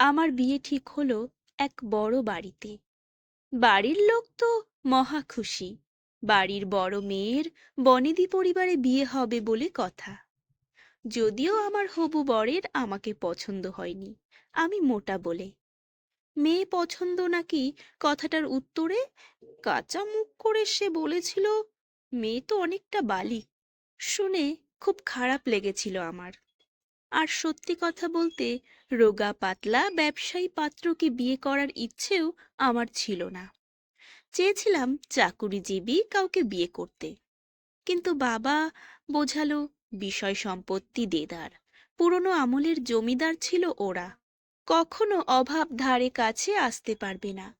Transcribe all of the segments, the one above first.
আমার বিয়ে ঠিক হলো এক বড় বাড়িতে। বাড়ির লোক তো মহা খুশি। বাড়ির বড় মেয়ের বনেদি পরিবারে বিয়ে হবে বলে কথা। যদিও আমার হবু বরের আমাকে পছন্দ হয়নি, আমি মোটা বলে। মেয়ে পছন্দ নাকি কথাটার উত্তরে কাঁচা মুখ করে সে বলেছিল, মেয়ে তো অনেকটা বালি। শুনে খুব খারাপ লেগেছিল আমার। আর সত্যি কথা বলতে, রোগা পাতলা ব্যবসায়ী পাত্রকে বিয়ে করার ইচ্ছেও আমার ছিল না। চেয়েছিলাম চাকুরিজীবী কাউকে বিয়ে করতে। কিন্তু বাবা বোঝালো, বিষয় সম্পত্তি দেদার, পুরনো আমলের জমিদার ছিল ওরা। কখনো অভাব ধারে কাছে আসতে পারবে না।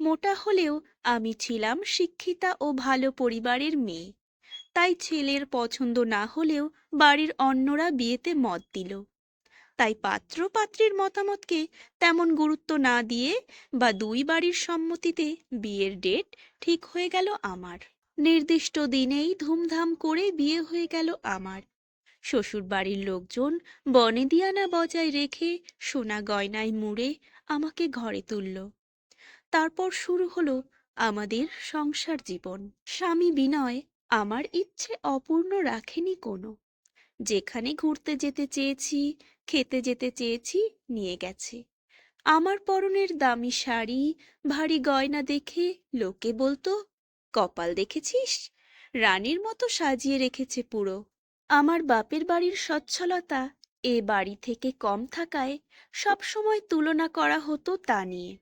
মোটা হলেও আমি ছিলাম শিক্ষিতা ও ভালো পরিবারের মেয়ে। তাই ছেলের পছন্দ না হলেও বাড়ির অন্যরা বিয়েতে মত দিল। তাই পাত্র পাত্রীর মতামতকে তেমন গুরুত্ব না দিয়ে বা দুই বাড়ির সম্মতিতে বিয়ের ডেট ঠিক হয়ে গেল আমার। নির্দিষ্ট দিনেই ধুমধাম করে বিয়ে হয়ে গেল আমার। শ্বশুর বাড়ির লোকজন বনেদিয়ানা বজায় রেখে সোনা গয়নায় মুড়ে আমাকে ঘরে তুলল। তারপর শুরু হলো আমাদের সংসার জীবন। স্বামী বিনয় আমার ইচ্ছে অপূর্ণ রাখেনি কোনো। যেখানে ঘুরতে যেতে চেয়েছি, খেতে যেতে চেয়েছি, নিয়ে গেছে। আমার পরনের দামি শাড়ি, ভারী গয়না দেখে লোকে বলতো, কপাল দেখেছিস? রানীর মতো সাজিয়ে রেখেছে পুরো। আমার বাপের বাড়ির সচ্ছলতা এ বাড়ি থেকে কম থাকায় সব সময় তুলনা করা হতো তা নিয়ে।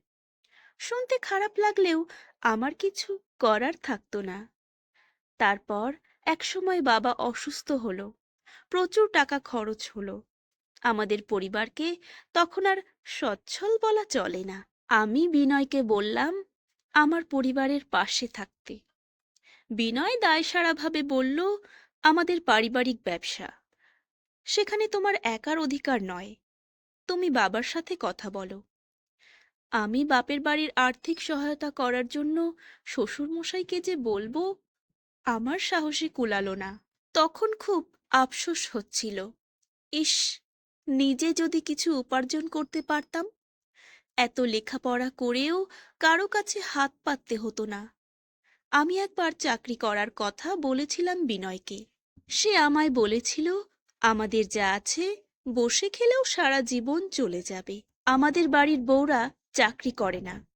শুনতে খারাপ লাগলেও আমার কিছু করার থাকতো না। তারপর একসময় বাবা অসুস্থ হলো। প্রচুর টাকা খরচ হলো। আমাদের পরিবারকে তখন আর সচ্ছল বলা চলে না। আমি বিনয়কে বললাম, আমার পরিবারের পাশে থাকতে। বিনয় দায়সারাভাবে বলল, আমাদের পারিবারিক ব্যবসা। সেখানে তোমার একার অধিকার নয়। তুমি বাবার সাথে কথা বলো। আমি বাপের বাড়ির আর্থিক সহায়তা করার জন্য শ্বশুরমশাইকে যে বলব আমার সাহসে কুলালো না। তখন খুব আফসোস হচ্ছিল। ইস, নিজে যদি কিছু উপার্জন করতে পারতাম? এত লেখাপড়া করেও কারও কাছে হাত পাততে হতো না। আমি একবার চাকরি করার কথা বলেছিলাম বিনয়কে। সে আমায় বলেছিল, আমাদের যা আছে, বসে খেলেও সারা জীবন চলে যাবে। আমাদের বাড়ির বউরা চাকরি করে না।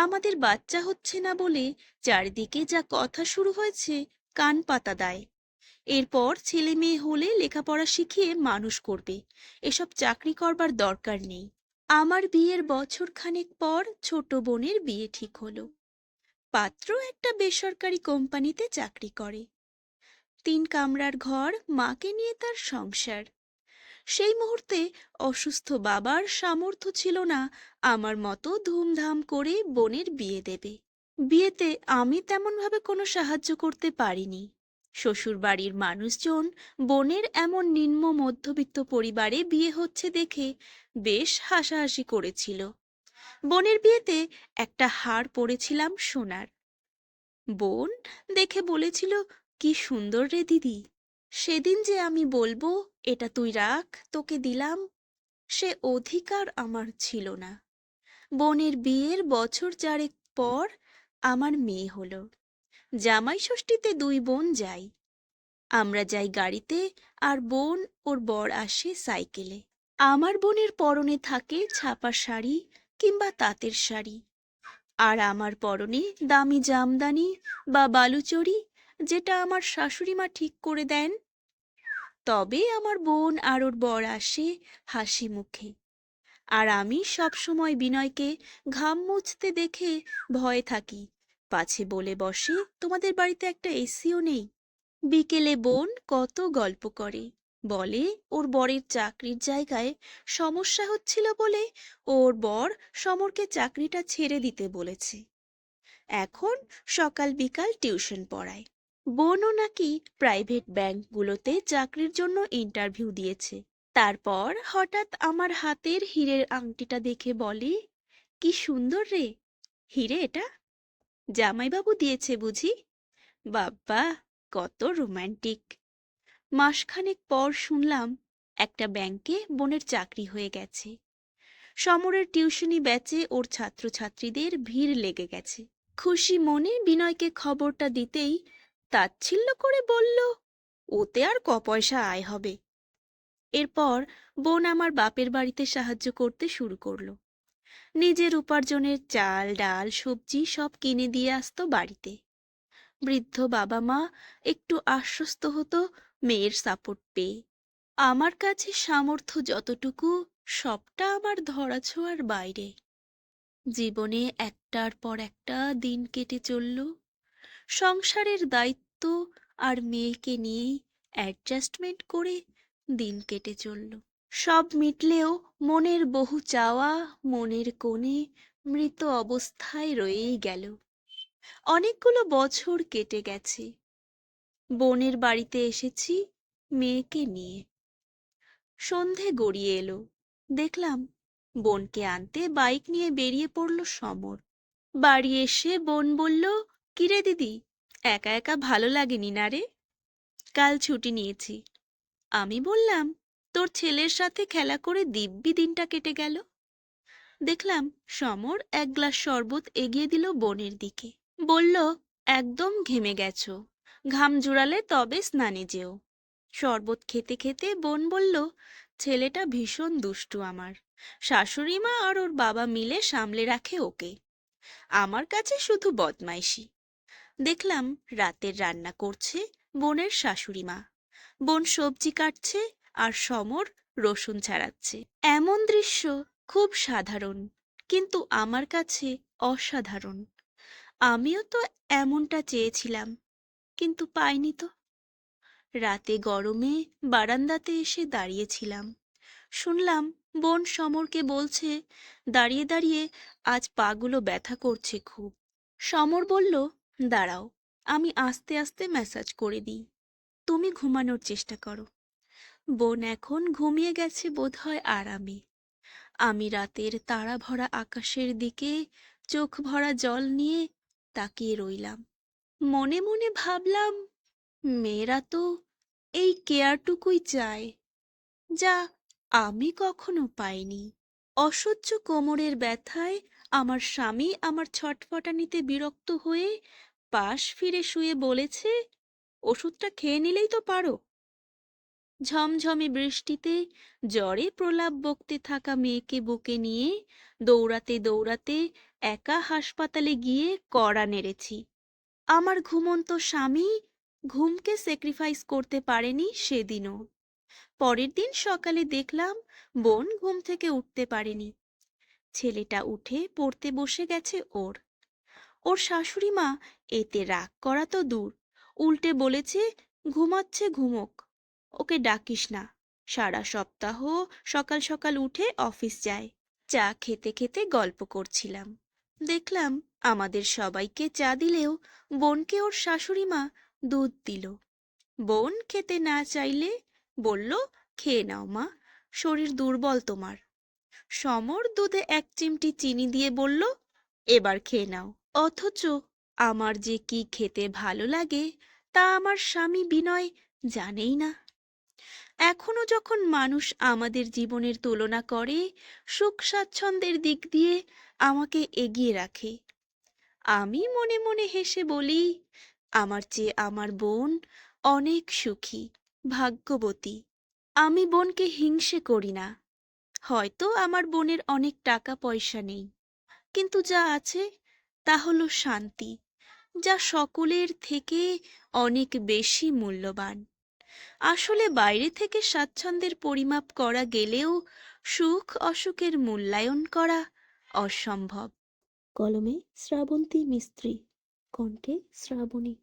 আমাদের বাচ্চা হচ্ছে না বলে চারিদিকে যা কথা শুরু হয়েছে কান পাতা দেয়। এরপর ছেলে মেয়ে হলে লেখাপড়া শিখিয়ে মানুষ করবে। এসব চাকরি করবার দরকার নেই। আমার বিয়ের বছর খানেক পর ছোট বোনের বিয়ে ঠিক হলো। পাত্র একটা বেসরকারি কোম্পানিতে চাকরি করে। তিন কামরার ঘর মাকে নিয়ে তার সংসার। সেই মুহূর্তে অসুস্থ বাবার সামর্থ্য ছিল না। আমার মতো ধুমধাম করে বোনের বিয়ে দেবে। বিয়েতে আমি তেমনভাবে কোনো সাহায্য করতে পারিনি। শ্বশুর বাড়ির মানুষজন বোনের এমন নিম্ন মধ্যবিত্ত পরিবারে বিয়ে হচ্ছে দেখে বেশ হাসাহাসি করেছিল। বোনের বিয়েতে একটা হার পরেছিলাম সোনার। বোন দেখে বলেছিল, কি সুন্দর রে দিদি। সেদিন যে আমি বলব, এটা তুই রাখ, তোকে দিলাম, সে অধিকার আমার ছিল না। বোনের বিয়ের বছর চারেক পর আমার মেয়ে হলো। জামাই ষষ্ঠীতে দুই বোন যাই। আমরা যাই গাড়িতে, আর বোন ওর বর আসে সাইকেলে। আমার বোনের পরনে থাকে ছাপা শাড়ি কিংবা তাঁতের শাড়ি। আর আমার পরনে দামি জামদানি বা বালুচরি যেটা আমার শাশুড়ি মা ঠিক করে দেন। তবে আমার বোন আর ওর বর আসে হাসি মুখে। আর আমি সব সময় বিনয়কে ঘাম মুছতে দেখে ভয়ে থাকি। পাছে বলে বসে, তোমাদের বাড়িতে একটা এসিও নেই। বিকেলে বোন কত গল্প করে। বলে, ওর বরের চাকরির জায়গায় সমস্যা হচ্ছিল বলে ওর বর সমরকে চাকরিটা ছেড়ে দিতে বলেছে। এখন সকাল বিকাল টিউশন পড়ায়। বোনও নাকি প্রাইভেট ব্যাংকগুলোতে চাকরির জন্য ইন্টারভিউ দিয়েছে। তারপর হঠাৎ আমার হাতের হীরের আংটিটা দেখে বলে, কি সুন্দর রে, হিরে এটা। জামাইবাবু দিয়েছে বুঝি? বাব্বা, কত রোম্যান্টিক মাসখানেক পর শুনলাম একটা ব্যাংকে বোনের চাকরি হয়ে গেছে। সমরের টিউশনি ব্যাচে ওর ছাত্রছাত্রীদের ভিড় লেগে গেছে। খুশি মনে বিনয়কে খবরটা দিতেই তাচ্ছিল্য করে বলল, ওতে আর ক পয়সা আয় হবে? এরপর বোন আমার বাপের বাড়িতে সাহায্য করতে শুরু করল। নিজের উপার্জনের চাল, ডাল, সবজি সব কিনে দিয়ে আসতো বাড়িতে। বৃদ্ধ বাবা মা একটু আশ্বস্ত হতো, মেয়ের সাপোর্ট পেয়ে। আমার কাছে সামর্থ্য যতটুকু, সবটা আমার ধরাছোঁয়ার বাইরে। জীবনে একটার পর একটা দিন কেটে চলল। সংসারের দায়িত্ব আর মেয়েকে নিয়েই অ্যাডজাস্টমেন্ট করে দিন কেটে চলল। সব মিটলেও মনের বহু চাওয়া, মনের কোণে মৃত অবস্থায় রয়েই গেল। অনেকগুলো বছর কেটে গেছে। বোনের বাড়িতে এসেছি, মেয়েকে নিয়ে। সন্ধে গড়িয়ে এলো। দেখলাম বোনকে আনতে বাইক নিয়ে বেরিয়ে পড়ল সমর। বাড়ি এসে বোন বলল কিরে দিদি? একা একা ভালো লাগেনি না রে? কাল ছুটি নিয়েছি। আমি বললাম, তোর ছেলের সাথে খেলা করে দিব্যি দিনটা কেটে গেল। দেখলাম সমর এক গ্লাস শরবত এগিয়ে দিল বনের দিকে। বলল, একদম ঘেমে গেছো। ঘাম জুড়ালে তবে স্নানে যেও। শরবত খেতে খেতে বোন বলল, ছেলেটা ভীষণ দুষ্টু আমার। শাশুড়ি মা আর ওর বাবা মিলে সামলে রাখে ওকে। আমার কাছে শুধু বদমাইশি। দেখলাম রাতের রান্না করছে বোনের শাশুড়ি মা। বোন সবজি কাটছে আর সমর রসুন ছাড়াচ্ছে। এমন দৃশ্য খুব সাধারণ, কিন্তু আমার কাছে অসাধারণ। আমিও তো এমনটা চেয়েছিলাম, কিন্তু পাইনি তো। রাতে গরমে বারান্দাতে এসে দাঁড়িয়েছিলাম। শুনলাম বোন সমরকে বলছে, দাঁড়িয়ে দাঁড়িয়ে, আজ পাগুলো ব্যথা করছে খুব। সমর বলল দাঁড়াও, আমি আস্তে আস্তে ম্যাসাজ করে দিই। তুমি ঘুমানোর চেষ্টা করো। বোন এখন ঘুমিয়ে গেছে বোধহয় আরামে। আমি রাতের তারা ভরা আকাশের দিকে চোখ ভরা জল নিয়ে তাকিয়ে রইলাম। মনে মনে ভাবলাম, মেয়েরা তো এই কেয়ারটুকুই চায়, যা আমি কখনো পাইনি। অসহ্য কোমরের ব্যথায় আমার স্বামী আমার ছটফটানিতে বিরক্ত হয়ে পাশ ফিরে শুয়ে বলেছে, ওষুধটা খেয়ে নিলেই তো পারো। ঝমঝমে বৃষ্টিতে জ্বরে প্রলাপ বকতে থাকা মেয়েকে বুকে নিয়ে দৌড়াতে দৌড়াতে একা হাসপাতালে গিয়ে কড়া নেড়েছি। আমার ঘুমন্ত স্বামী ঘুমকে স্যাক্রিফাইস করতে পারেনি সেদিনও। পরের দিন সকালে দেখলাম বোন ঘুম থেকে উঠতে পারেনি। ছেলেটা উঠে পড়তে বসে গেছে ওর। ওর শাশুড়ি মা এতে রাগ করা তো দূর। উল্টে বলেছে, ঘুমাচ্ছে ঘুমোক। ওকে ডাকিস না। সারা সপ্তাহ সকাল সকাল উঠে অফিস যায়। চা খেতে খেতে গল্প করছিলাম। দেখলাম আমাদের সবাইকে চা দিলেও বোনকে ওর শাশুড়ি মা দুধ দিল। বোন খেতে না চাইলে বলল, খেয়ে নাও মা, শরীর দুর্বল তোমার। সমর দুধে এক চিমটি চিনি দিয়ে বলল, এবার খেয়ে নাও। অথচ আমার যে কি খেতে ভালো লাগে, তা আমার স্বামী বিনয় জানেই না। এখনও যখন মানুষ আমাদের জীবনের তুলনা করে, সুখ স্বাচ্ছন্দ্যের দিক দিয়ে আমাকে এগিয়ে রাখে। আমি মনে মনে হেসে বলি, আমার চেয়ে আমার বোন অনেক সুখী, ভাগ্যবতী। আমি বোনকে হিংসে করি না। হয়তো আমার বোনের অনেক টাকা পয়সা নেই। কিন্তু যা আছে, তা হলো শান্তি। যা সকলের থেকে অনেক বেশি মূল্যবান। আসলে বাইরে থেকে স্বাচ্ছন্দ্যের পরিমাপ করা গেলেও সুখ অসুখের মূল্যায়ন করা অসম্ভব। কলমে শ্রাবন্তী মিস্ত্রি, কণ্ঠে শ্রাবণী।